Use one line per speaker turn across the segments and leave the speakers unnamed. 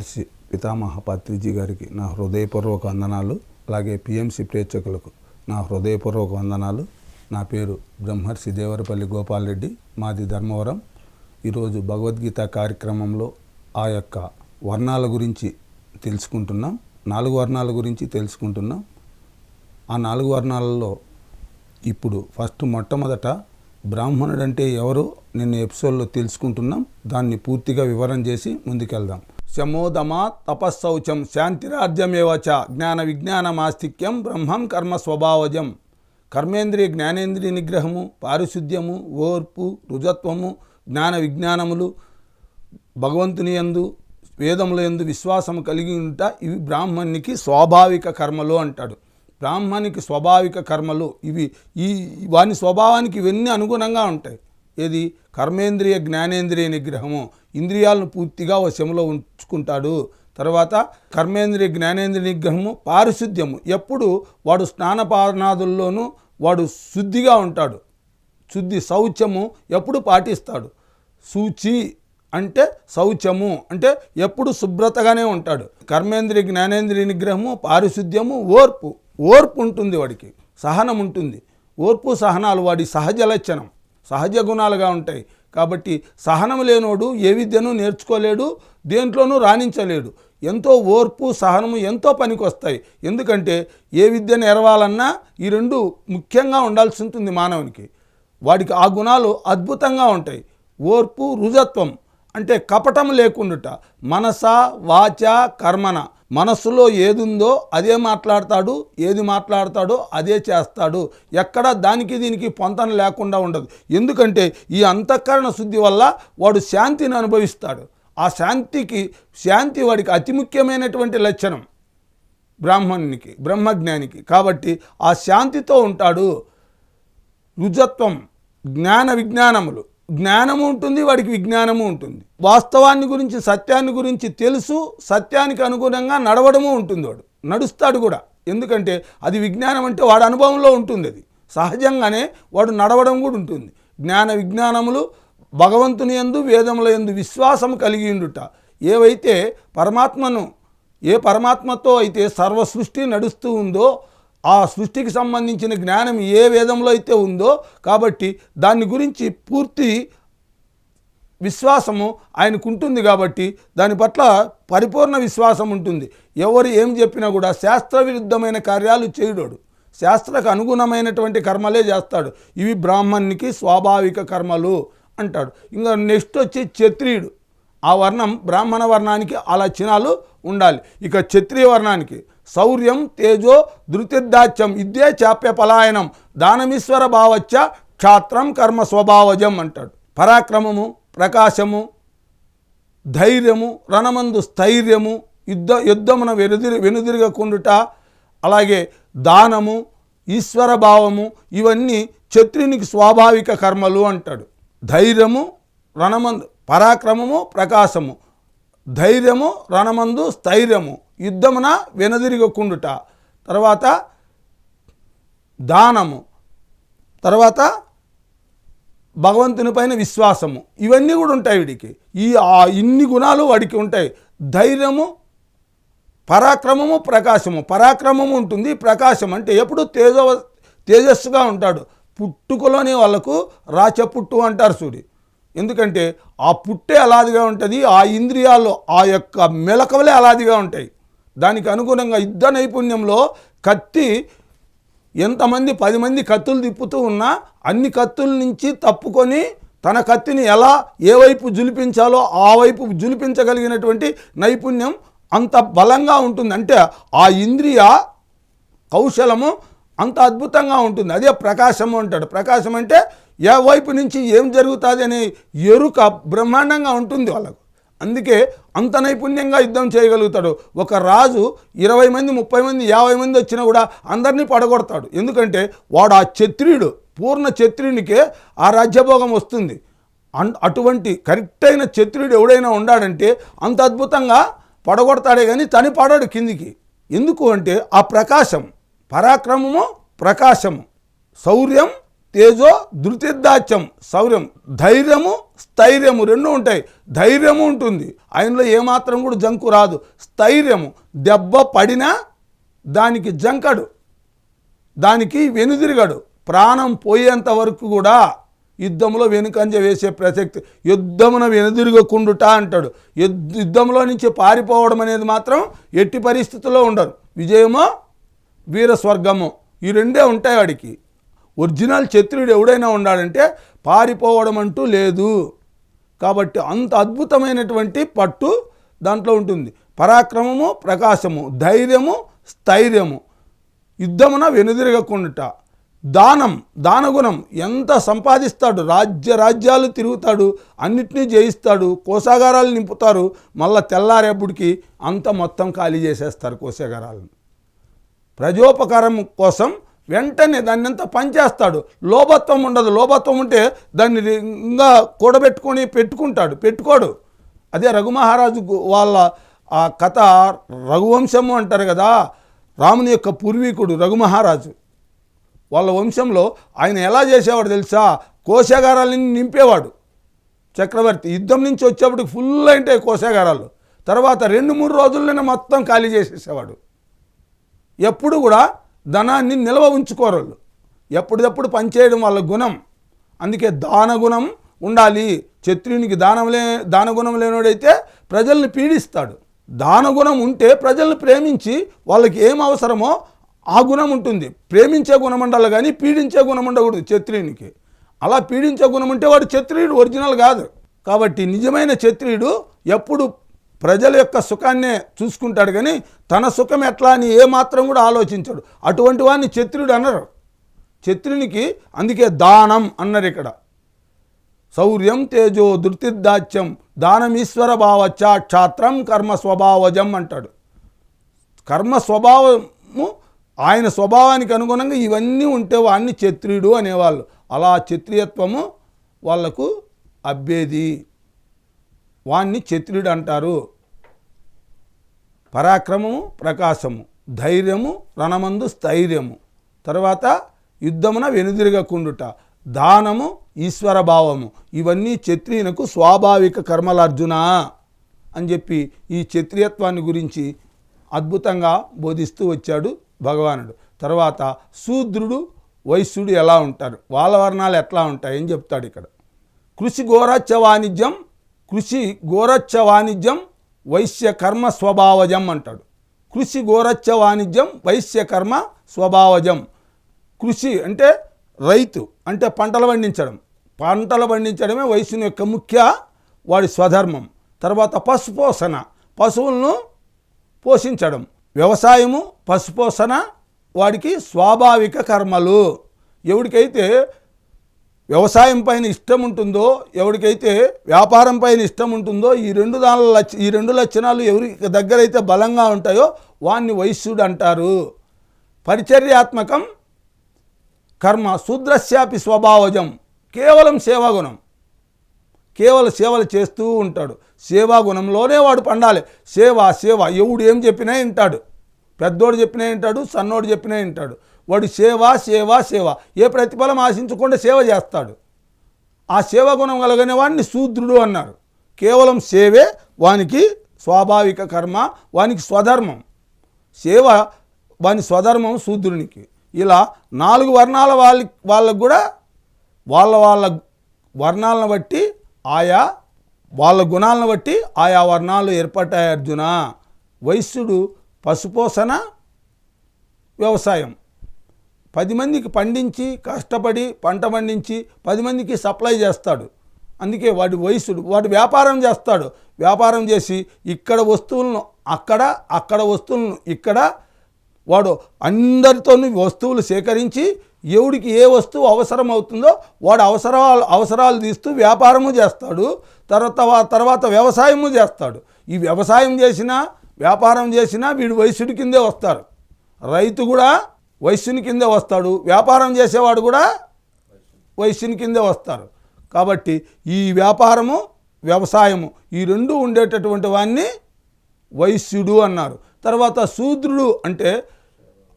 మహర్షి పితామహ పత్రిజీ గారికి నా హృదయపూర్వక వందనాలు అలాగే పిఎంసి ప్రేక్షకులకు నా హృదయపూర్వక వందనాలు. నా పేరు బ్రహ్మర్షి దేవరపల్లి గోపాల్రెడ్డి మాది ధర్మవరం. ఈరోజు భగవద్గీత కార్యక్రమంలో ఆ యొక్క వర్ణాల గురించి తెలుసుకుంటున్నాం. నాలుగు వర్ణాల గురించి తెలుసుకుంటున్నాం. ఆ నాలుగు వర్ణాలలో ఇప్పుడు ఫస్ట్ మొట్టమొదట బ్రాహ్మణుడు అంటే ఎవరు? నిన్న ఎపిసోడ్లో తెలుసుకుంటున్నాం. దాన్ని పూర్తిగా వివరం చేసి ముందుకెళ్దాం. శమోదమా తపస్సౌచం శాంతిరాజ్యమేవచ జ్ఞాన విజ్ఞానమాస్తిక్యం బ్రహ్మం కర్మ స్వభావజం కర్మేంద్రియ జ్ఞానేంద్రియ నిగ్రహము పారిశుద్ధ్యము ఓర్పు రుజత్వము జ్ఞాన విజ్ఞానములు భగవంతుని యందు వేదముల యందు విశ్వాసము కలిగి ఉంట ఇవి బ్రాహ్మణునికి స్వాభావిక కర్మలు అంటాడు. బ్రాహ్మణికి స్వాభావిక కర్మలు ఇవి ఈ వాని స్వభావానికి ఇవన్నీ అనుగుణంగా ఉంటాయి. ఏది? కర్మేంద్రియ జ్ఞానేంద్రియ నిగ్రహము. ఇంద్రియాలను పూర్తిగా వశములో ఉంచుకుంటాడు. తర్వాత కర్మేంద్రియ జ్ఞానేంద్రియ నిగ్రహము పారిశుద్ధ్యము. ఎప్పుడు వాడు స్నానపానాదుల్లోనూ వాడు శుద్ధిగా ఉంటాడు. శుద్ధి శౌచము ఎప్పుడు పాటిస్తాడు. సూచి అంటే శౌచము అంటే ఎప్పుడు శుభ్రతగానే ఉంటాడు. కర్మేంద్రియ జ్ఞానేంద్రియ నిగ్రహము పారిశుద్ధ్యము ఓర్పు. ఓర్పు ఉంటుంది వాడికి సహనం ఉంటుంది. ఓర్పు సహనాలు వాడి సహజ లక్షణం. సహజ గుణాలుగా ఉంటాయి. కాబట్టి సహనం లేనోడు ఏ విద్యను నేర్చుకోలేడు దేంట్లోనూ రాణించలేడు. ఎంతో ఓర్పు సహనము ఎంతో పనికొస్తాయి. ఎందుకంటే ఏ విద్యను ఎరవాలన్నా ఈ రెండు ముఖ్యంగా ఉండాల్సి ఉంటుంది మానవునికి. వాడికి ఆ గుణాలు అద్భుతంగా ఉంటాయి. ఓర్పు రుజత్వం అంటే కపటం లేకుండుట మనస వాచ కర్మన. మనస్సులో ఏదుందో అదే మాట్లాడతాడు ఏది మాట్లాడతాడో అదే చేస్తాడు. ఎక్కడ దానికి దీనికి పొంతన లేకుండా ఉండదు. ఎందుకంటే ఈ అంతఃకరణ శుద్ధి వల్ల వాడు శాంతిని అనుభవిస్తాడు. ఆ శాంతికి శాంతి వాడికి అతి ముఖ్యమైనటువంటి లక్షణం బ్రాహ్మణునికి బ్రహ్మజ్ఞానికి. కాబట్టి ఆ శాంతితో ఉంటాడు రుజత్వం జ్ఞాన విజ్ఞానములు. జ్ఞానము ఉంటుంది వాడికి విజ్ఞానము ఉంటుంది. వాస్తవాన్ని గురించి సత్యాన్ని గురించి తెలుసు సత్యానికి అనుగుణంగా నడవడము ఉంటుంది వాడు. నడుస్తాడు కూడా. ఎందుకంటే అది విజ్ఞానం అంటే వాడి అనుభవంలో ఉంటుంది అది. సహజంగానే వాడు నడవడం కూడా ఉంటుంది. జ్ఞాన విజ్ఞానములు భగవంతుని ఎందు వేదముల ఎందు విశ్వాసం కలిగి ఉండుట. ఏవైతే పరమాత్మను ఏ పరమాత్మతో అయితే సర్వ సృష్టి నడుస్తూ ఉందో ఆ సృష్టికి సంబంధించిన జ్ఞానం ఏ వేదంలో అయితే ఉందో కాబట్టి దాని గురించి పూర్తి విశ్వాసము ఆయనకు ఉంటుంది కాబట్టి దాని పట్ల పరిపూర్ణ విశ్వాసం ఉంటుంది. ఎవరు ఏం చెప్పినా కూడా శాస్త్ర విరుద్ధమైన కార్యాలు చేయడాడు. శాస్త్రకు అనుగుణమైనటువంటి కర్మలే చేస్తాడు. ఇవి బ్రాహ్మణ్నికి స్వాభావిక కర్మలు అంటాడు. ఇంకా నెక్స్ట్ వచ్చి క్షత్రియుడు. ఆ వర్ణం బ్రాహ్మణ వర్ణానికి ఆ లక్షణాలు ఉండాలి. ఇక క్షత్రియ వర్ణానికి శౌర్యం తేజో ధృతిర్దాచ్యం ఇద్దే చాప్య పలాయనం దానమీశ్వర భావచ్చ క్షాత్రం కర్మ స్వభావజం అంటాడు. పరాక్రమము ప్రకాశము ధైర్యము రణమందు స్థైర్యము యుద్ధ యుద్ధమున వెనుదిరి వెనుదిరగకుండుట అలాగే దానము ఈశ్వర భావము ఇవన్నీ క్షత్రునికి స్వాభావిక కర్మలు అంటాడు. ధైర్యము రణమందు పరాక్రమము ప్రకాశము ధైర్యము రణమందు స్థైర్యము. యుద్ధమున వెనుదిరగకుండుట. తర్వాత దానము. తర్వాత భగవంతుని పైన విశ్వాసము. ఇవన్నీ కూడా ఉంటాయి వీడికి. ఈ ఆ ఇన్ని గుణాలు వాడికి ఉంటాయి. ధైర్యము పరాక్రమము ప్రకాశము. పరాక్రమము ఉంటుంది ప్రకాశం అంటే ఎప్పుడు తేజ తేజస్సుగా ఉంటాడు. పుట్టుకలోని వాళ్ళకు రాచపుట్టు అంటారు చూడి ఎందుకంటే ఆ పుట్టే అలాదిగా ఉంటుంది ఆ ఇంద్రియాల్లో ఆ యొక్క మెలకవలే అలాదిగా ఉంటాయి. దానికి అనుగుణంగా యుద్ధ నైపుణ్యంలో కత్తి ఎంతమంది పది మంది కత్తులు తిప్పుతూ ఉన్నా అన్ని కత్తుల నుంచి తప్పుకొని తన కత్తిని ఎలా ఏ వైపు జులిపించాలో ఆ వైపు జులిపించగలిగినటువంటి నైపుణ్యం అంత బలంగా ఉంటుంది. అంటే ఆ ఇంద్రియ కౌశలము అంత అద్భుతంగా ఉంటుంది. అదే ప్రకాశము అంటాడు. ప్రకాశం అంటే ఏ వైపు నుంచి ఏం జరుగుతుంది అనే ఎరుక బ్రహ్మాండంగా ఉంటుంది వాళ్ళకు. అందుకే అంత నైపుణ్యంగా యుద్ధం చేయగలుగుతాడు. ఒక రాజు ఇరవై మంది ముప్పై మంది యాభై మంది వచ్చినా కూడా అందరినీ పడగొడతాడు. ఎందుకంటే వాడు ఆ క్షత్రియుడు పూర్ణ క్షత్రియునికే ఆ రాజ్యభోగం వస్తుంది. అన్ అటువంటి కరెక్ట్ అయిన క్షత్రియుడు ఎవడైనా ఉండాడంటే అంత అద్భుతంగా పడగొడతాడే కానీ తని పడాడు కిందికి. ఎందుకు అంటే ఆ ప్రకాశం పరాక్రమము ప్రకాశము శౌర్యం తేజో ధృతిదాత్యం శౌర్యం ధైర్యము స్థైర్యము రెండు ఉంటాయి. ధైర్యము ఉంటుంది. ఆయనలో ఏమాత్రం కూడా జంకు రాదు. స్థైర్యము. దెబ్బ పడినా దానికి జంకడు. దానికి వెనుదిరగడు. ప్రాణం పోయేంత వరకు కూడా యుద్ధంలో వెనుకంజ వేసే ప్రసక్తి యుద్ధమున వెనుదిరగకుండుట అంటాడు. యుద్ధంలో నుంచి పారిపోవడం అనేది మాత్రం ఎట్టి పరిస్థితుల్లో ఉండరు విజయమో వీర స్వర్గము ఈ రెండే ఉంటాయి వాడికి ఒరిజినల్ క్షత్రియుడు ఎవడైనా ఉన్నాడంటే పారిపోవడం అంటూ లేదు. కాబట్టి అంత అద్భుతమైనటువంటి పట్టు దాంట్లో ఉంటుంది. పరాక్రమము ప్రకాశము ధైర్యము స్థైర్యము. యుద్ధమున వెనుదిరగకుండుట. దానం దానగుణం ఎంత సంపాదిస్తాడు? రాజ్య రాజ్యాలు తిరుగుతాడు అన్నిటినీ జయిస్తాడు కోశాగారాలు నింపుతారు మళ్ళా తెల్లారేపుడికి అంత మొత్తం ఖాళీ చేసేస్తారు కోశాగారాలను. ప్రజోపకారం కోసం వెంటనే దాన్ని అంతా పనిచేస్తాడు. లోభత్వం ఉండదు. లోభత్వం ఉంటే దాన్ని ఇంకా కూడబెట్టుకొని పెట్టుకుంటాడు. పెట్టుకోడు. అదే రఘుమహారాజు వాళ్ళ ఆ కథ రఘువంశము అంటారు కదా. రాముని యొక్క పూర్వీకుడు రఘుమహారాజు. వాళ్ళ వంశంలో ఆయన ఎలా చేసేవాడు తెలుసా? కోశాగారాలని నింపేవాడు. చక్రవర్తి యుద్ధం నుంచి వచ్చేప్పటికి ఫుల్ అంటే కోశాగారాలు. తర్వాత రెండు మూడు రోజుల్లోనే మొత్తం ఖాళీ చేసేసేవాడు. ఎప్పుడు కూడా ధనాన్ని నిల్వ ఉంచుకోరు వాళ్ళు. ఎప్పటిదప్పుడు పనిచేయడం వాళ్ళ గుణం. అందుకే దాన గుణం ఉండాలి. క్షత్రియునికి దానం లే దానగుణం లేనోడైతే ప్రజల్ని పీడిస్తాడు. దానగుణం ఉంటే ప్రజల్ని ప్రేమించి వాళ్ళకి ఏం అవసరమో ఆ గుణం ఉంటుంది. ప్రేమించే గుణం ఉండాలి కానీ పీడించే గుణం ఉండకూడదు క్షత్రియునికి. అలా పీడించే గుణం ఉంటే వాడు క్షత్రియుడు ఒరిజినల్ కాదు. కాబట్టి నిజమైన క్షత్రియుడు ఎప్పుడు ప్రజల యొక్క సుఖాన్నే చూసుకుంటాడు కానీ తన సుఖం ఎట్లా అని ఏమాత్రం కూడా ఆలోచించడు. అటువంటి వాడిని క్షత్రియుడు అన్నారు క్షత్రునికి అందుకే దానం అన్నారు ఇక్కడ. శౌర్యం తేజో దృతిద్ధాచ్యం దానం ఈశ్వర భావచ్చ క్షాత్రం కర్మ స్వభావజం అంటాడు. కర్మ స్వభావము ఆయన స్వభావానికి అనుగుణంగా ఇవన్నీ ఉంటే వాడిని క్షత్రియుడు అనేవాళ్ళు. అలా క్షత్రియత్వము వాళ్ళకు అబ్బేది వాణ్ణి క్షత్రియుడు అంటారు పరాక్రమము ప్రకాశము ధైర్యము రణమందు స్థైర్యము. తర్వాత యుద్ధమున వెనుదిరగకుండుట దానము ఈశ్వర భావము ఇవన్నీ క్షత్రియునకు స్వాభావిక కర్మలార్జున? అని చెప్పి ఈ క్షత్రియత్వాన్ని గురించి అద్భుతంగా బోధిస్తూ వచ్చాడు భగవానుడు. తర్వాత శూద్రుడు వైశ్యుడు ఎలా ఉంటారు? వాళ్ళ వర్ణాలు ఎట్లా ఉంటాయని చెప్తాడు ఇక్కడ. కృషి గోరచ్చ వాణిజ్యం కృషి గోరచ్చ వాణిజ్యం వైశ్య కర్మ స్వభావజం అంటాడు. కృషి గోరచ్చ వాణిజ్యం వైశ్య కర్మ స్వభావజం. కృషి అంటే రైతు అంటే పంటలు పండించడం. పంటలు పండించడమే వయసుని యొక్క ముఖ్య వాడి స్వధర్మం. తర్వాత పశుపోషణ పశువులను పోషించడం. వ్యవసాయము పశుపోషణ వాడికి స్వాభావిక కర్మలు. ఎవడికైతే వ్యవసాయం పైన ఇష్టం ఉంటుందో ఎవరికైతే వ్యాపారం పైన ఇష్టం ఉంటుందో ఈ రెండు దాని లక్ష ఈ రెండు లక్షణాలు ఎవరి దగ్గర అయితే బలంగా ఉంటాయో వాణ్ణి వైశ్యుడు అంటారు. పరిచర్యాత్మకం కర్మ శూద్రశ్యాపి స్వభావజం కేవలం సేవాగుణం. కేవలం సేవలు చేస్తూ ఉంటాడు. సేవా గుణంలోనే వాడు పండాలి. సేవ సేవ ఎవడు ఏం చెప్పినా వింటాడు. పెద్దోడు చెప్పినా వింటాడు సన్నోడు చెప్పినా వింటాడు. వాడు సేవ సేవ సేవ. ఏ ప్రతిఫలం ఆశించకుండా సేవ చేస్తాడు. ఆ సేవా గుణం కలగనే వాడిని శూద్రుడు అన్నారు. కేవలం సేవే వానికి స్వాభావిక కర్మ వానికి స్వధర్మం. సేవ వాని స్వధర్మం శూద్రునికి. ఇలా నాలుగు వర్ణాల వాళ్ళ వాళ్ళకు కూడా వాళ్ళ వాళ్ళ వర్ణాలను బట్టి ఆయా వాళ్ళ గుణాలను బట్టి ఆయా వర్ణాలు ఏర్పడ్డాయి అర్జున. వైశ్యుడు పశుపోషణ వ్యవసాయం. పది మందికి పండించి కష్టపడి పంట పండించి పది మందికి సప్లై చేస్తాడు. అందుకే వాడి వయసుడు వాడు వ్యాపారం చేస్తాడు. వ్యాపారం చేసి ఇక్కడ వస్తువులను అక్కడ అక్కడ వస్తువులను ఇక్కడ వాడు అందరితోనూ వస్తువులు సేకరించి ఎవడికి ఏ వస్తువు అవసరం అవుతుందో వాడు అవసరాలు అవసరాలు తీస్తూ వ్యాపారము చేస్తాడు. తర్వాత తర్వాత వ్యవసాయము చేస్తాడు. ఈ వ్యవసాయం చేసినా వ్యాపారం చేసినా వీడు వయసుడి కిందే వస్తారు. రైతు కూడా వైశ్యుని కిందే వస్తాడు. వ్యాపారం చేసేవాడు కూడా వైశ్యుని కిందే వస్తారు. కాబట్టి ఈ వ్యాపారము వ్యవసాయము ఈ రెండు ఉండేటటువంటి వాడిని వైశ్యుడు అన్నారు. తర్వాత శూద్రుడు అంటే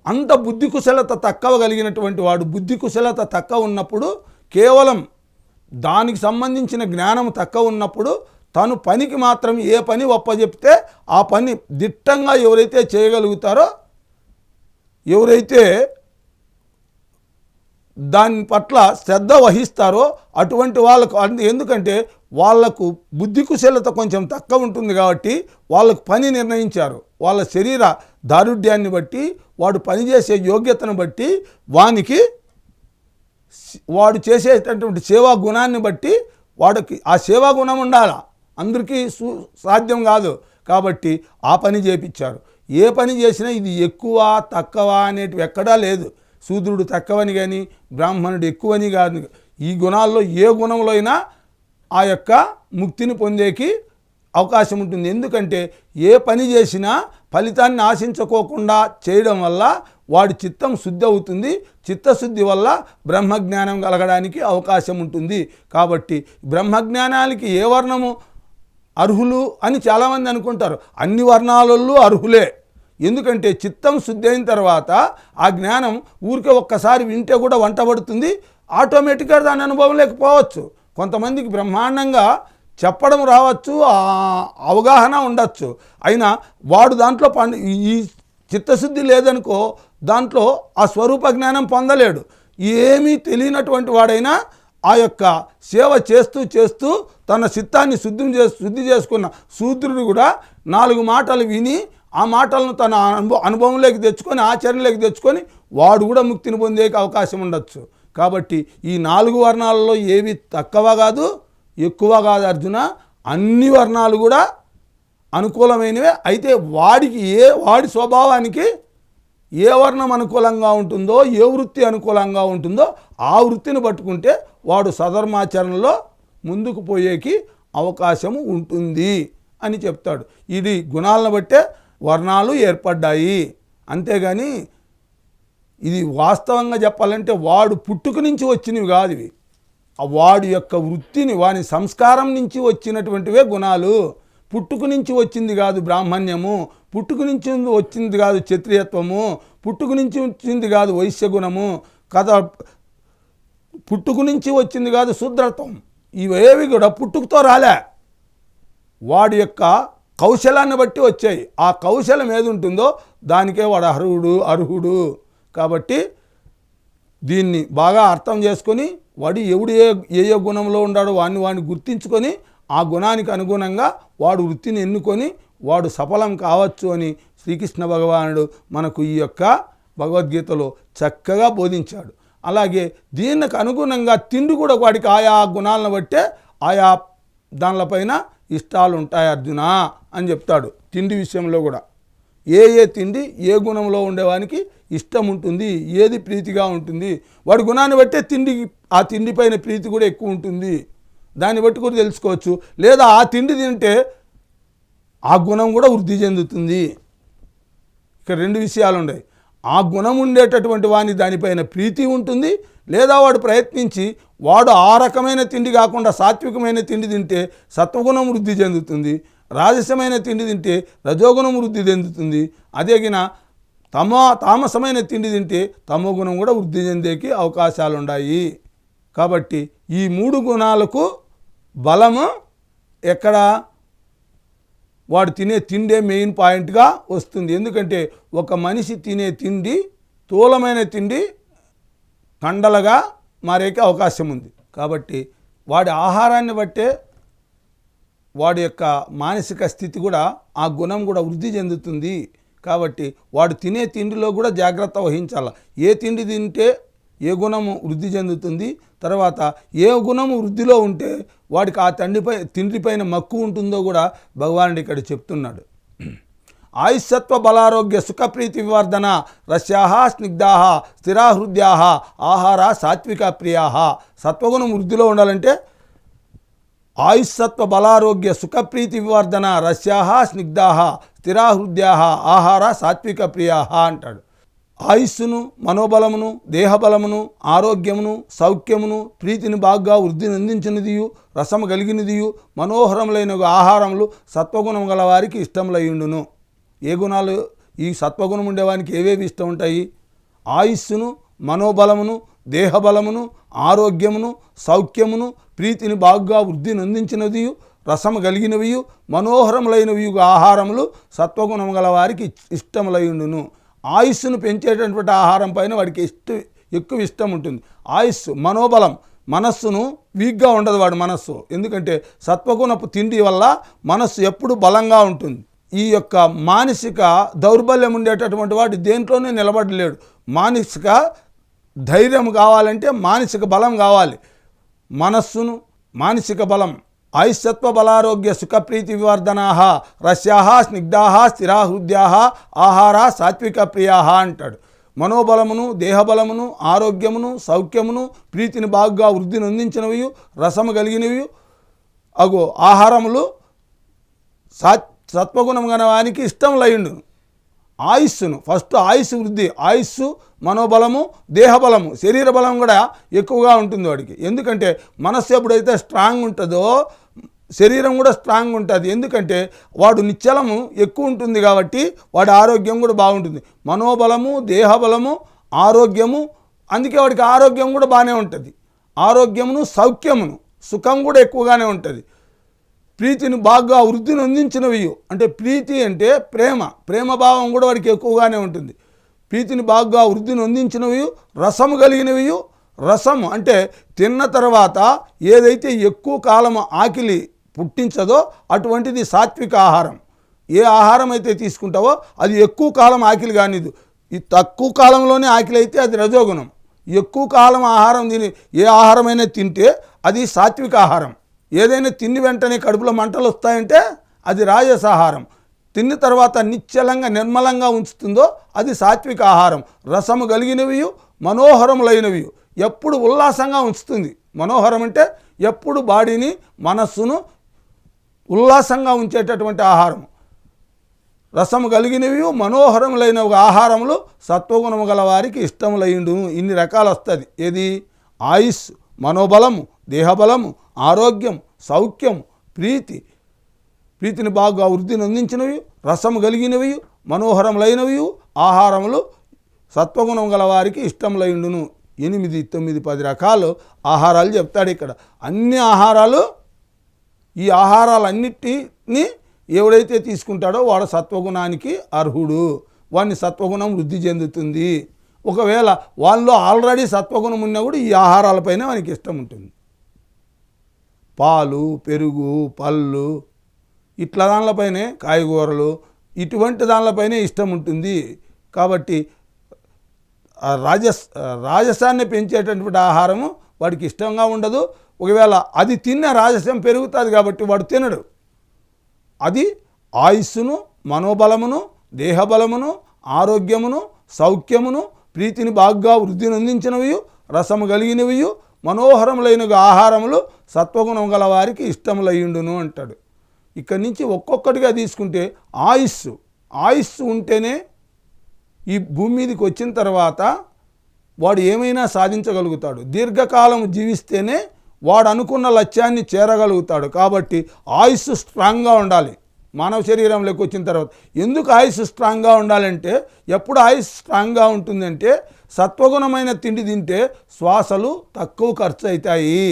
అంత బుద్ధి కుశలత తక్కువ కలిగినటువంటి వాడు. బుద్ధి కుశలత తక్కువ ఉన్నప్పుడు కేవలం దానికి సంబంధించిన జ్ఞానం తక్కువ ఉన్నప్పుడు తను పనికి మాత్రం ఏ పని ఒప్పజెప్తే ఆ పని దిట్టంగా ఎవరైతే చేయగలుగుతారో ఎవరైతే దాని పట్ల శ్రద్ధ వహిస్తారో అటువంటి వాళ్ళకు అంద- ఎందుకంటే వాళ్ళకు బుద్ధి కుశలత కొంచెం తక్కువ ఉంటుంది కాబట్టి వాళ్ళకు పని నిర్ణయించారు. వాళ్ళ శరీర దారుఢ్యాన్ని బట్టి వాడు పనిచేసే యోగ్యతను బట్టి వానికి వాడు చేసేటటువంటి సేవా గుణాన్ని బట్టి వాడికి ఆ సేవా గుణం ఉండాలా? అందరికీ సాధ్యం కాదు. కాబట్టి ఆ పని చేపించారు ఏ పని చేసినా ఇది ఎక్కువ తక్కువ అనేటివి ఎక్కడా లేదు. శూద్రుడు తక్కువని కానీ బ్రాహ్మణుడు ఎక్కువని కాదు. ఈ గుణాల్లో ఏ గుణంలో అయినా ఆ యొక్క ముక్తిని పొందేకి అవకాశం ఉంటుంది. ఎందుకంటే ఏ పని చేసినా ఫలితాన్ని ఆశించుకోకుండా చేయడం వల్ల వాడి చిత్తం శుద్ధి అవుతుంది. చిత్తశుద్ధి వల్ల బ్రహ్మజ్ఞానం కలగడానికి అవకాశం ఉంటుంది. కాబట్టి బ్రహ్మజ్ఞానానికి ఏ వర్ణము? అర్హులు అని చాలామంది అనుకుంటారు. అన్ని వర్ణాలలో అర్హులే. ఎందుకంటే చిత్తం శుద్ధి అయిన తర్వాత ఆ జ్ఞానం ఊరికే ఒక్కసారి వింటే కూడా వంటబడుతుంది ఆటోమేటిక్గా దాని అనుభవం లేకపోవచ్చు. కొంతమందికి బ్రహ్మాండంగా చెప్పడం రావచ్చు అవగాహన ఉండొచ్చు. అయినా వాడు దాంట్లో పండు ఈ చిత్తశుద్ధి లేదనుకో దాంట్లో ఆ స్వరూప జ్ఞానం పొందలేడు. ఏమీ తెలియనటువంటి వాడైనా ఆ యొక్క సేవ చేస్తూ చేస్తూ తన చిత్తాన్ని శుద్ధి చే శుద్ధి చేసుకున్న శూద్రుడు కూడా నాలుగు మాటలు విని ఆ మాటలను తన అనుభవ అనుభవంలోకి తెచ్చుకొని ఆచరణలోకి తెచ్చుకొని వాడు కూడా ముక్తిని పొందేకి అవకాశం ఉండొచ్చు. కాబట్టి ఈ నాలుగు వర్ణాలలో ఏవి తక్కువ కాదు ఎక్కువ కాదు అర్జున అన్ని వర్ణాలు కూడా అనుకూలమైనవే. అయితే వాడికి ఏ వాడి స్వభావానికి ఏ వర్ణం అనుకూలంగా ఉంటుందో ఏ వృత్తి అనుకూలంగా ఉంటుందో ఆ వృత్తిని పట్టుకుంటే వాడు సధర్మాచరణలో ముందుకు పోయేకి అవకాశము ఉంటుంది అని చెప్తాడు. ఇది గుణాలను బట్టే వర్ణాలు ఏర్పడ్డాయి. అంతేగాని ఇది వాస్తవంగా చెప్పాలంటే వాడు పుట్టుక నుంచి వచ్చినవి కాదు ఇవి. వాడి యొక్క వృత్తిని వాని సంస్కారం నుంచి వచ్చినటువంటివే గుణాలు. పుట్టుకు నుంచి వచ్చింది కాదు బ్రాహ్మణ్యము పుట్టుకు నుంచి వచ్చింది కాదు క్షత్రియత్వము పుట్టుకు నుంచి వచ్చింది కాదు వైశ్య గుణము కథ పుట్టుకు నుంచి వచ్చింది కాదు శూద్రత్వం. ఇవేవి కూడా పుట్టుకతో రాలే. వాడి యొక్క కౌశలాన్ని బట్టి వచ్చాయి. ఆ కౌశలం ఏది ఉంటుందో దానికే వాడు అర్హుడు అర్హుడు. కాబట్టి దీన్ని బాగా అర్థం చేసుకొని వాడు ఎవడు ఏ ఏ గుణంలో ఉన్నాడో వాడిని వాడిని గుర్తించుకొని ఆ గుణానికి అనుగుణంగా వాడు వృత్తిని ఎన్నుకొని వాడు సఫలం కావచ్చు అని శ్రీకృష్ణ భగవానుడు మనకు ఈ యొక్క భగవద్గీతలో చక్కగా బోధించాడు. అలాగే దీనికి అనుగుణంగా తిండి కూడా వాడికి ఆయా గుణాలను బట్టే ఆయా దానిలపైన ఇష్టాలు ఉంటాయి అర్జున అని చెప్తాడు తిండి విషయంలో కూడా. ఏ ఏ తిండి ఏ గుణంలో ఉండేవానికి ఇష్టం ఉంటుంది ఏది ప్రీతిగా ఉంటుంది వాడి గుణాన్ని బట్టే తిండి ఆ తిండి పైన ప్రీతి కూడా ఎక్కువ ఉంటుంది. దాన్ని బట్టి కూడా తెలుసుకోవచ్చు. లేదా ఆ తిండి తింటే ఆ గుణం కూడా వృద్ధి చెందుతుంది. ఇక్కడ రెండు విషయాలు ఉన్నాయి. ఆ గుణం ఉండేటటువంటి వాని దానిపైన ప్రీతి ఉంటుంది. లేదా వాడు ప్రయత్నించి వాడు ఆ రకమైన తిండి కాకుండా సాత్వికమైన తిండి తింటే సత్వగుణం వృద్ధి చెందుతుంది. రాజసమైన తిండి తింటే రజోగుణం వృద్ధి చెందుతుంది. అదేగిన తమ తామసమైన తిండి తింటే తమో గుణం కూడా వృద్ధి చెందేకి అవకాశాలు ఉన్నాయి కాబట్టి ఈ మూడు గుణాలకు బలము ఎక్కడ? వాడు తినే తిండే మెయిన్ పాయింట్గా వస్తుంది. ఎందుకంటే ఒక మనిషి తినే తిండి స్థూలమైన తిండి కండలుగా మారేకే అవకాశం ఉంది. కాబట్టి వాడి ఆహారాన్ని బట్టే వాడి యొక్క మానసిక స్థితి కూడా ఆ గుణం కూడా వృద్ధి చెందుతుంది. కాబట్టి వాడు తినే తిండిలో కూడా జాగ్రత్త వహించాలి. ఏ తిండి తింటే ఏ గుణము వృద్ధి చెందుతుంది? తర్వాత ఏ గుణము వృద్ధిలో ఉంటే వాడికి ఆ తండ్రిపై తిండిపైన మక్కువ ఉంటుందో కూడా భగవానుడు ఇక్కడ చెప్తున్నాడు. ఆయుష్సత్వ బలారోగ్య సుఖప్రీతి వివర్ధన రస్యాహ స్నిగ్ధాహ స్థిరాహృద్యాహ ఆహార సాత్విక ప్రియాహ సత్వగుణం వృద్ధిలో ఉండాలంటే ఆయుస్సత్వ బలారోగ్య సుఖప్రీతి వివర్ధన రస్యాహ స్నిగ్ధాహ స్థిరాహృద్యాహ ఆహార సాత్విక ప్రియాహ అంటాడు. ఆయుస్సును మనోబలమును దేహబలమును ఆరోగ్యమును సౌఖ్యమును ప్రీతిని బాగా వృద్ధిని అందించినదియు రసము కలిగినదియు మనోహరములైన ఆహారములు సత్వగుణం గల వారికి ఇష్టములయ్యుండును ఏ గుణాలు? ఈ సత్వగుణం ఉండేవానికి ఏవేవి ఇష్టం ఉంటాయి ఆయుస్సును మనోబలమును దేహబలమును ఆరోగ్యమును సౌఖ్యమును ప్రీతిని బాగా వృద్ధినందించినదియు రసము కలిగినవియు మనోహరములైనవి ఆహారములు సత్వగుణం గల వారికి ఇష్టములయుండును. ఆయుస్సును పెంచేటటువంటి ఆహారం పైన వాడికి ఇష్ట ఎక్కువ ఇష్టం ఉంటుంది. ఆయుస్సు మనోబలం మనస్సును వీక్గా ఉండదు వాడి మనస్సు. ఎందుకంటే సత్వగుణపు తిండి వల్ల మనస్సు ఎప్పుడు బలంగా ఉంటుంది. ఈ యొక్క మానసిక దౌర్బల్యం ఉండేటటువంటి వాడు దేంట్లోనే నిలబడలేడు. మానసిక ధైర్యం కావాలంటే మానసిక బలం కావాలి. మనస్సును మానసిక బలం ఆయుష్యత్వ బలారోగ్య సుఖప్రీతి వివర్ధనా రస్యా స్నిగ్ధా స్థిరాహృద్యా ఆహార సాత్విక ప్రియా అంటాడు. మనోబలమును దేహబలమును ఆరోగ్యమును సౌఖ్యమును ప్రీతిని బాగా వృద్ధిని అందించినవి రసము కలిగినవి అగు ఆహారములు సాత్ సత్వగుణం గనవానికి ఇష్టం లయుండు ఆయుస్సును ఫస్ట్ ఆయుస్సు వృద్ధి ఆయుస్సు మనోబలము దేహబలము శరీర బలం కూడా ఎక్కువగా ఉంటుంది వాడికి. ఎందుకంటే మనస్సు ఎప్పుడైతే స్ట్రాంగ్ ఉంటుందో శరీరం కూడా స్ట్రాంగ్ ఉంటుంది. ఎందుకంటే వాడు నిశ్చలము ఎక్కువ ఉంటుంది కాబట్టి వాడి ఆరోగ్యం కూడా బాగుంటుంది. మనోబలము దేహబలము ఆరోగ్యము అందుకే వాడికి ఆరోగ్యం కూడా బాగానే ఉంటుంది. ఆరోగ్యమును సౌఖ్యమును సుఖం కూడా ఎక్కువగానే ఉంటుంది. ప్రీతిని బాగా వృద్ధిని అందించినవి అంటే ప్రీతి అంటే ప్రేమ. ప్రేమ భావం కూడా వాడికి ఎక్కువగానే ఉంటుంది. ప్రీతిని బాగా వృద్ధిని అందించినవి రసము కలిగినవి రసము అంటే తిన్న తర్వాత ఏదైతే ఎక్కువ కాలం ఆకిలి పుట్టించదో అటువంటిది సాత్విక ఆహారం. ఏ ఆహారం అయితే తీసుకుంటావో అది ఎక్కువ కాలం ఆకిలి కానిదు. ఈ తక్కువ కాలంలోనే ఆకిలి అయితే అది రజోగుణం. ఎక్కువ కాలం ఆహారం తిని ఏ ఆహారమైనా తింటే అది సాత్విక ఆహారం. ఏదైనా తిని వెంటనే కడుపులో మంటలు వస్తాయంటే అది రాజసాహారం తిన్న తర్వాత నిశ్చలంగా నిర్మలంగా ఉంచుతుందో అది సాత్విక ఆహారం. రసము కలిగినవి మనోహరములైనవి. ఎప్పుడు ఉల్లాసంగా ఉంచుతుంది. మనోహరం అంటే ఎప్పుడు బాడీని మనస్సును ఉల్లాసంగా ఉంచేటటువంటి ఆహారం. రసము కలిగినవి మనోహరములైన ఆహారములు సత్వగుణము గల వారికి ఇష్టములైండు ఇన్ని రకాలు వస్తుంది ఏది? ఆయుష్ మనోబలము దేహబలము ఆరోగ్యం సౌఖ్యం ప్రీతి. ప్రీతిని బాగా వృద్ధిని అందించినవి రసము కలిగినవి మనోహరములైనవి ఆహారములు సత్వగుణం గల వారికి ఇష్టములైండును ఎనిమిది తొమ్మిది పది రకాలు ఆహారాలు చెప్తాడు ఇక్కడ. అన్ని ఆహారాలు ఈ ఆహారాలన్నిటినీ ఎవడైతే తీసుకుంటాడో వాడు సత్వగుణానికి అర్హుడు. వాడిని సత్వగుణం వృద్ధి చెందుతుంది. ఒకవేళ వాళ్ళలో ఆల్రెడీ సత్వగుణం ఉన్నా కూడా ఈ ఆహారాలపైనే వానికి ఇష్టం ఉంటుంది. పాలు పెరుగు పళ్ళు ఇట్లా దానిలపైనే కాయగూరలు ఇటువంటి దానిలపైనే ఇష్టం ఉంటుంది. కాబట్టి రాజస్ రాజసాన్ని పెంచేటటువంటి ఆహారము వాడికి ఇష్టంగా ఉండదు. ఒకవేళ అది తిన్న రాజస్యం పెరుగుతుంది కాబట్టి వాడు తినడు. అది ఆయుస్సును మనోబలమును దేహబలమును ఆరోగ్యమును సౌఖ్యమును ప్రీతిని బాగా వృద్ధిని అందించినవి రసము కలిగినవి మనోహరములైన ఆహారములు సత్వగుణం గల వారికి ఇష్టములయ్యుండును అంటాడు. ఇక్కడి నుంచి ఒక్కొక్కటిగా తీసుకుంటే ఆయుస్సు ఆయుస్సు ఉంటేనే ఈ భూమి మీదకి వచ్చిన తర్వాత వాడు ఏమైనా సాధించగలుగుతాడు. దీర్ఘకాలం జీవిస్తేనే వాడు అనుకున్న లక్ష్యాన్ని చేరగలుగుతాడు. కాబట్టి ఆయుష్ స్ట్రాంగ్గా ఉండాలి. మానవ శరీరంలోకి వచ్చిన తర్వాత ఎందుకు ఆయుష్ స్ట్రాంగ్గా ఉండాలంటే ఎప్పుడు ఆయుష్ స్ట్రాంగ్గా ఉంటుందంటే సత్వగుణమైన తిండి తింటే శ్వాసలు తక్కువ ఖర్చు అవుతాయి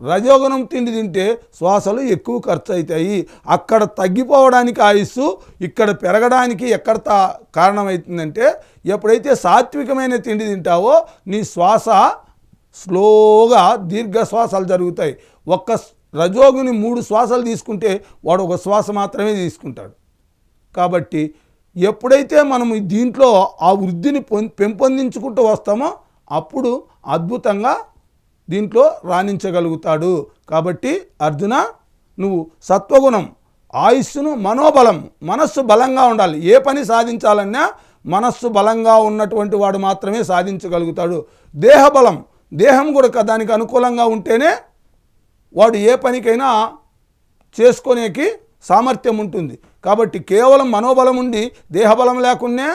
రజోగుణం తిండి తింటే శ్వాసలు ఎక్కువ ఖర్చు అవుతాయి అక్కడ తగ్గిపోవడానికి ఆయుస్సు ఇక్కడ పెరగడానికి ఎక్కడ తా కారణమవుతుందంటే ఎప్పుడైతే సాత్వికమైన తిండి తింటావో నీ శ్వాస స్లోగా దీర్ఘ శ్వాసాలు జరుగుతాయి. ఒక్క రజోగుని మూడు శ్వాసలు తీసుకుంటే వాడు ఒక శ్వాస మాత్రమే తీసుకుంటాడు. కాబట్టి ఎప్పుడైతే మనం దీంట్లో ఆ వృద్ధిని పొం- పెంపొందించుకుంటూ వస్తామో అప్పుడు అద్భుతంగా దీంట్లో రాణించగలుగుతాడు. కాబట్టి అర్జున నువ్వు సత్వగుణం ఆయుస్సును మనోబలం మనస్సు బలంగా ఉండాలి. ఏ పని సాధించాలన్నా మనస్సు బలంగా ఉన్నటువంటి వాడు మాత్రమే సాధించగలుగుతాడు. దేహబలం దేహం కూడా దానికి అనుకూలంగా ఉంటేనే వాడు ఏ పనికైనా చేసుకునేకి సామర్థ్యం ఉంటుంది. కాబట్టి కేవలం మనోబలం ఉండి దేహబలం లేకునే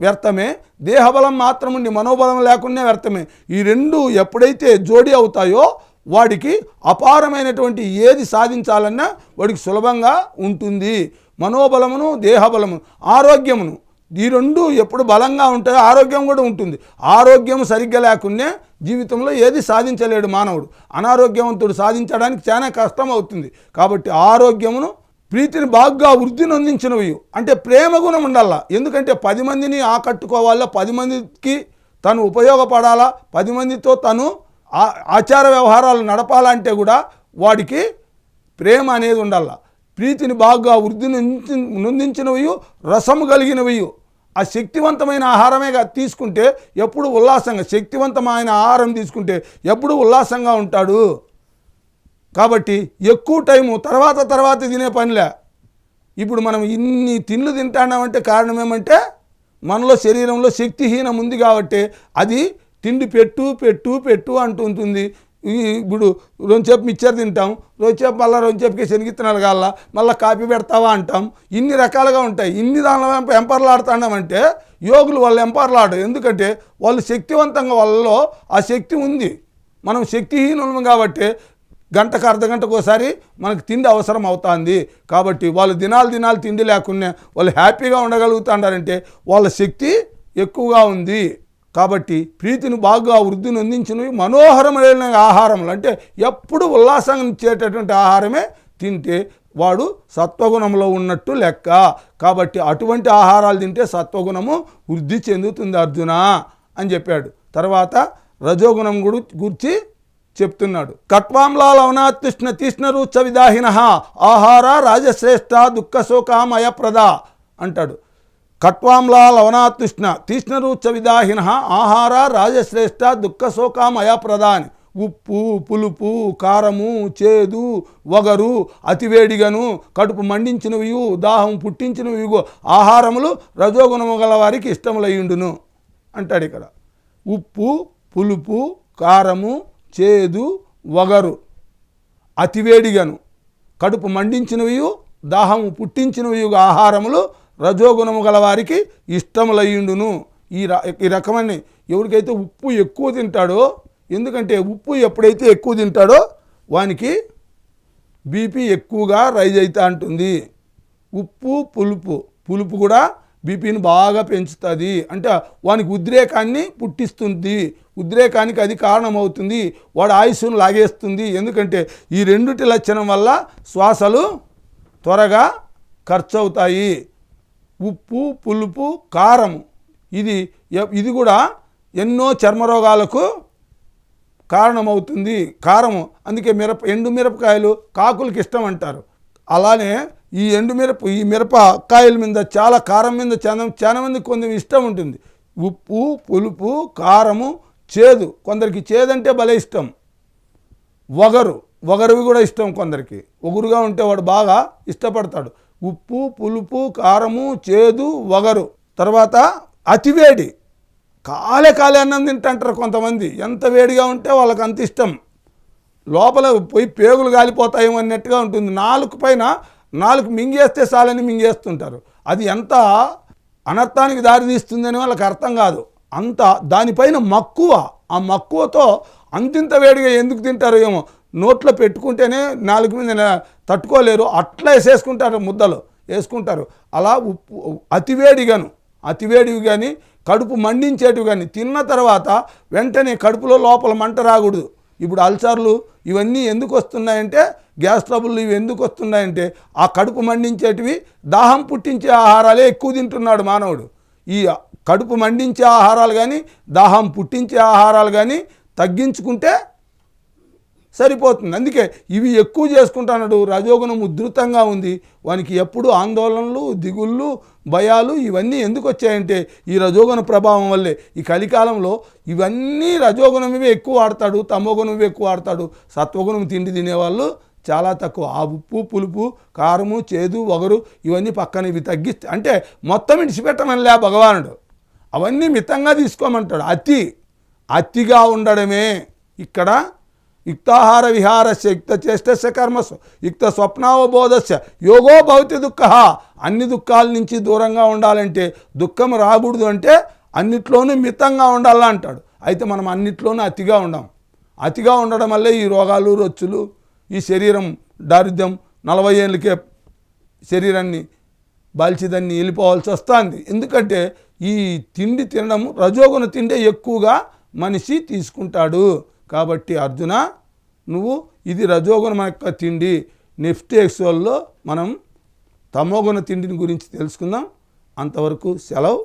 వ్యర్థమే దేహబలం మాత్రం ఉండి మనోబలం లేకునే వ్యర్థమే. ఈ రెండు ఎప్పుడైతే జోడీ అవుతాయో వాడికి అపారమైనటువంటి ఏది సాధించాలన్నా వాడికి సులభంగా ఉంటుంది. మనోబలమును దేహబలమును ఆరోగ్యమును. ఈ రెండు ఎప్పుడు బలంగా ఉంటాయో ఆరోగ్యం కూడా ఉంటుంది. ఆరోగ్యం సరిగ్గా లేకునే జీవితంలో ఏది సాధించలేడు మానవుడు. అనారోగ్యవంతుడు సాధించడానికి చాలా కష్టం అవుతుంది. కాబట్టి ఆరోగ్యమును ప్రీతిని బాగా వృద్ధి నొందించినవి. అంటే ప్రేమ గుణం ఉండాలా. ఎందుకంటే పది మందిని ఆకట్టుకోవాలా? పది మందికి తను ఉపయోగపడాలా? పది మందితో తను ఆ- ఆచార వ్యవహారాలు నడపాలంటే కూడా వాడికి ప్రేమ అనేది ఉండాలా. ప్రీతిని బాగా వృద్ధి నొందించినవయు రసము కలిగినవి ఆ శక్తివంతమైన ఆహారమేగా తీసుకుంటే ఎప్పుడు ఉల్లాసంగా శక్తివంతమైన ఆహారం తీసుకుంటే ఎప్పుడు ఉల్లాసంగా ఉంటాడు. కాబట్టి ఎక్కువ టైము తర్వాత తర్వాత తినే పనిలే. ఇప్పుడు మనం ఇన్ని తిండ్లు తింటాన్నామంటే కారణం ఏమంటే మనలో శరీరంలో శక్తిహీనం ఉంది కాబట్టి అది తిండి పెట్టు పెట్టు పెట్టు అంటుంటుంది ఇప్పుడు రొంచేపు మిక్చర్ తింటాం రొంచేపు మళ్ళీ రొంచేపుకి శనిగిత్తనాలు కాల మళ్ళీ కాపీ పెడతావా అంటాం. ఇన్ని రకాలుగా ఉంటాయి. ఇన్ని దానిలో వెంప ఎంపర్లాడుతున్నామంటే యోగులు వాళ్ళు ఎంపర్లాడు ఎందుకంటే వాళ్ళు శక్తివంతంగా వాళ్ళలో ఆ శక్తి ఉంది. మనం శక్తిహీనులం కాబట్టి గంటకు అర్ధ గంటకు ఒకసారి మనకు తిండి అవసరం అవుతుంది. కాబట్టి వాళ్ళు దినాలు దినాలు తిండి లేకుండా వాళ్ళు హ్యాపీగా ఉండగలుగుతాడారంటే వాళ్ళ శక్తి ఎక్కువగా ఉంది. కాబట్టి ప్రీతిని బాగా వృద్ధిని అందించినవి మనోహరమైన ఆహారములు. అంటే ఎప్పుడు ఉల్లాసంగా ఇచ్చేటటువంటి ఆహారమే తింటే వాడు సత్వగుణంలో ఉన్నట్టు లెక్క. కాబట్టి అటువంటి ఆహారాలు తింటే సత్వగుణము వృద్ధి చెందుతుంది అర్జున అని చెప్పాడు. తర్వాత రజోగుణం కూడా గురించి చెప్తున్నాడు. కట్వాంలా తృష్ణ తీష్ణ రూచ విదాహిన. ఆహార రాజశ్రేష్ఠ దుఃఖ శోకామయ ప్రద అంటాడు. కట్వాంలా లవనాతృష్ణ తీష్ణరూచ విదాహిన ఆహార రాజశ్రేష్ఠ దుఃఖశోకామయ ప్రధాని ఉప్పు పులుపు కారము చేదు వగరు అతివేడిగను కడుపు మండించినవియు దాహం పుట్టించినవి ఆహారములు రజోగుణము గల వారికి ఇష్టములయ్యుండును అంటాడు ఇక్కడ. ఉప్పు పులుపు కారము చేదు వగరు అతివేడిగను కడుపు మండించినవియు దాహము పుట్టించినవి ఆహారములు రజోగుణము గల వారికి ఇష్టములయ్యుండును. ఈ ర ఈ రకమైన ఎవరికైతే ఉప్పు ఎక్కువ తింటాడో ఎందుకంటే ఉప్పు ఎప్పుడైతే ఎక్కువ తింటాడో వానికి బీపీ ఎక్కువగా రైజ్ అవుతూ ఉంటుంది ఉప్పు పులుపు పులుపు కూడా బీపీని బాగా పెంచుతుంది. అంటే వానికి ఉద్రేకాన్ని పుట్టిస్తుంది. ఉద్రేకానికి అది కారణమవుతుంది. వాడు ఆయుస్సును లాగేస్తుంది. ఎందుకంటే ఈ రెండుటి లక్షణం వల్ల శ్వాసలు త్వరగా ఖర్చు అవుతాయి ఉప్పు పులుపు కారము. ఇది ఇది కూడా ఎన్నో చర్మరోగాలకు కారణమవుతుంది. కారము. అందుకే మిరప ఎండు మిరపకాయలు కాకులకి ఇష్టం అంటారు. అలానే ఈ ఎండు మిరప ఈ మిరపకాయల మీద చాలా కారం మీద చాలా చాలా మందికి కొంచెం ఇష్టం ఉంటుంది. ఉప్పు పులుపు కారము చేదు. కొందరికి చేదంటే భలే ఇష్టం. వగరు. వగరువి కూడా ఇష్టం కొందరికి. ఒగురుగా ఉంటే వాడు బాగా ఇష్టపడతాడు. ఉప్పు పులుపు కారము చేదు వగరు. తర్వాత అతివేడి కాలే కాలే అన్నం తింటుంటారు కొంతమంది. ఎంత వేడిగా ఉంటే వాళ్ళకి అంత ఇష్టం. లోపల పోయి పేగులు కాలిపోతాయేమో అన్నట్టుగా ఉంటుంది. నాలుగు పైన నాలుగు మింగేస్తే చాలని మింగేస్తుంటారు. అది ఎంత అనర్థానికి దారితీస్తుందని వాళ్ళకి అర్థం కాదు. అంత దానిపైన మక్కువ. ఆ మక్కువతో అంతింత వేడిగా ఎందుకు తింటారో ఏమో. నోట్లో పెట్టుకుంటేనే నాలుగు మీద తట్టుకోలేరు. అట్లా వేసేసుకుంటారు ముద్దలు. వేసుకుంటారు. అలా ఉప్పు అతివేడిగాను అతివేడివి కానీ కడుపు మండించేటివి కానీ తిన్న తర్వాత వెంటనే కడుపులో లోపల మంట రాకూడదు. ఇప్పుడు అల్సర్లు ఇవన్నీ ఎందుకు వస్తున్నాయంటే గ్యాస్ ట్రబుల్ ఇవి ఎందుకు వస్తున్నాయంటే ఆ కడుపు మండించేటివి దాహం పుట్టించే ఆహారాలే ఎక్కువ తింటున్నాడు మానవుడు. ఈ కడుపు మండించే ఆహారాలు కానీ దాహం పుట్టించే ఆహారాలు కానీ తగ్గించుకుంటే సరిపోతుంది. అందుకే ఇవి ఎక్కువ చేసుకుంటున్నాడు రజోగుణం ఉధృతంగా ఉంది. వానికి ఎప్పుడు ఆందోళనలు దిగుళ్ళు భయాలు ఇవన్నీ ఎందుకు వచ్చాయంటే ఈ రజోగుణ ప్రభావం వల్లే. ఈ కలికాలంలో ఇవన్నీ రజోగుణమే ఎక్కువ వాడతాడు తమోగుణమే ఎక్కువ వాడతాడు. సత్వగుణం తిండి తినేవాళ్ళు చాలా తక్కువ. ఆ ఉప్పు పులుపు కారము చేదు వగరు ఇవన్నీ పక్కన ఇవి తగ్గిస్తే అంటే మొత్తం ఇడిచిపెట్టమనిలే భగవానుడు. అవన్నీ మితంగా తీసుకోమంటాడు. అతి అతిగా ఉండడమే ఇక్కడ యుక్తాహార విహారస్య యుక్త చేష్టస్య కర్మస్సు యుక్త స్వప్నావబోధస్య యోగో భౌతి దుఃఖ అన్ని దుఃఖాల నుంచి దూరంగా ఉండాలంటే దుఃఖం రాకూడదు అంటే అన్నిట్లోనూ మితంగా ఉండాలా అంటాడు. అయితే మనం అన్నిట్లోనూ అతిగా ఉండం. అతిగా ఉండడం వల్లే ఈ రోగాలు రొచ్చులు ఈ శరీరం దారిద్ర్యం నలభై ఏళ్ళకే శరీరాన్ని బాల్చిదాన్ని వెళ్ళిపోవాల్సి వస్తుంది. ఎందుకంటే ఈ తిండి తినడం రజోగుణ తిండే ఎక్కువగా మనిషి తీసుకుంటాడు. కాబట్టి అర్జున నువ్వు ఇది రజోగుణం యొక్క తిండి నెక్స్ట్ ఎక్స్వల్లో మనం తమోగుణ తిండిని గురించి తెలుసుకుందాం. అంతవరకు సెలవు.